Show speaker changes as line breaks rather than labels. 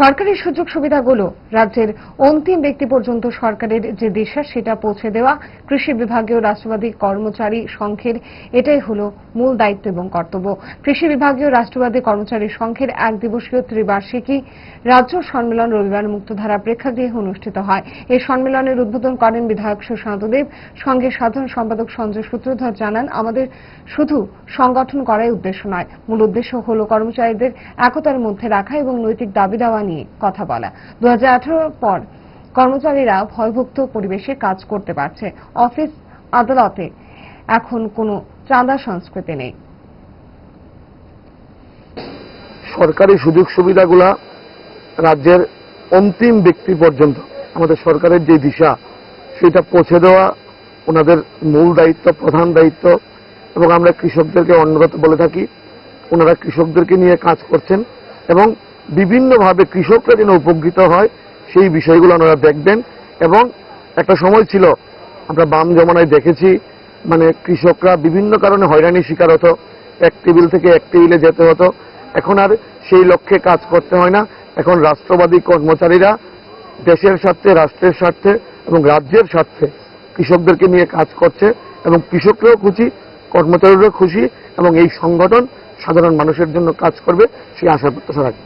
সরকারি সুযোগ সুবিধাগুলো রাজ্যের অন্তিম ব্যক্তি পর্যন্ত সরকারের যে দিশা, সেটা পৌঁছে দেওয়া কৃষি বিভাগীয় রাষ্ট্রবাদী কর্মচারী সংঘের এটাই হলো মূল দায়িত্ব এবং কর্তব্য। কৃষি বিভাগীয় রাষ্ট্রবাদী কর্মচারী সংঘের এক দিবসীয় ত্রিবার্ষিকী রাজ্য সম্মেলন রবিবার মুক্তধারা প্রেক্ষাগৃহে অনুষ্ঠিত হয়। এই সম্মেলনের উদ্বোধন করেন বিধায়ক সুশান্ত দেব। সংঘের সাধারণ সম্পাদক সঞ্জয় সূত্রধর জানান, আমাদের শুধু সংগঠন করাই উদ্দেশ্য নয়, মূল উদ্দেশ্য হল কর্মচারীদের একতার মধ্যে রাখা এবং নৈতিক দাবি দেওয়া নিয়ে কথা বলা। দু পর কর্মচারীরা ভয়ভুক্ত পরিবেশে কাজ করতে পারছে। অফিস আদালতে এখন কোনো চাঁদা সংস্কৃতি নেই।
সরকারি সুযোগ সুবিধাগুলা রাজ্যের অন্তিম ব্যক্তি পর্যন্ত, আমাদের সরকারের যে দিশা, সেটা পৌঁছে দেওয়া ওনাদের মূল দায়িত্ব, প্রধান দায়িত্ব। এবং আমরা কৃষকদেরকে অন্যগত বলে থাকি, ওনারা কৃষকদেরকে নিয়ে কাজ করছেন। এবং বিভিন্নভাবে কৃষকরা যেন উপকৃত হয়, সেই বিষয়গুলো ওনারা দেখবেন। এবং একটা সময় ছিল, আমরা বাম জমানায় দেখেছি মানে কৃষকরা বিভিন্ন কারণে হয়রানির শিকার হতো। এক টেবিল থেকে এক টেবিলে যেতে হতো। এখন আর সেই লক্ষ্যে কাজ করতে হয় না। এখন রাষ্ট্রবাদী কর্মচারীরা দেশের স্বার্থে, রাষ্ট্রের স্বার্থে এবং রাজ্যের স্বার্থে কৃষকদেরকে নিয়ে কাজ করছে এবং কৃষকরাও খুশি, কর্মচারীরাও খুশি এবং এই সংগঠন সাধারণ মানুষের জন্য কাজ করবে, সেই আশা প্রত্যাশা রাখি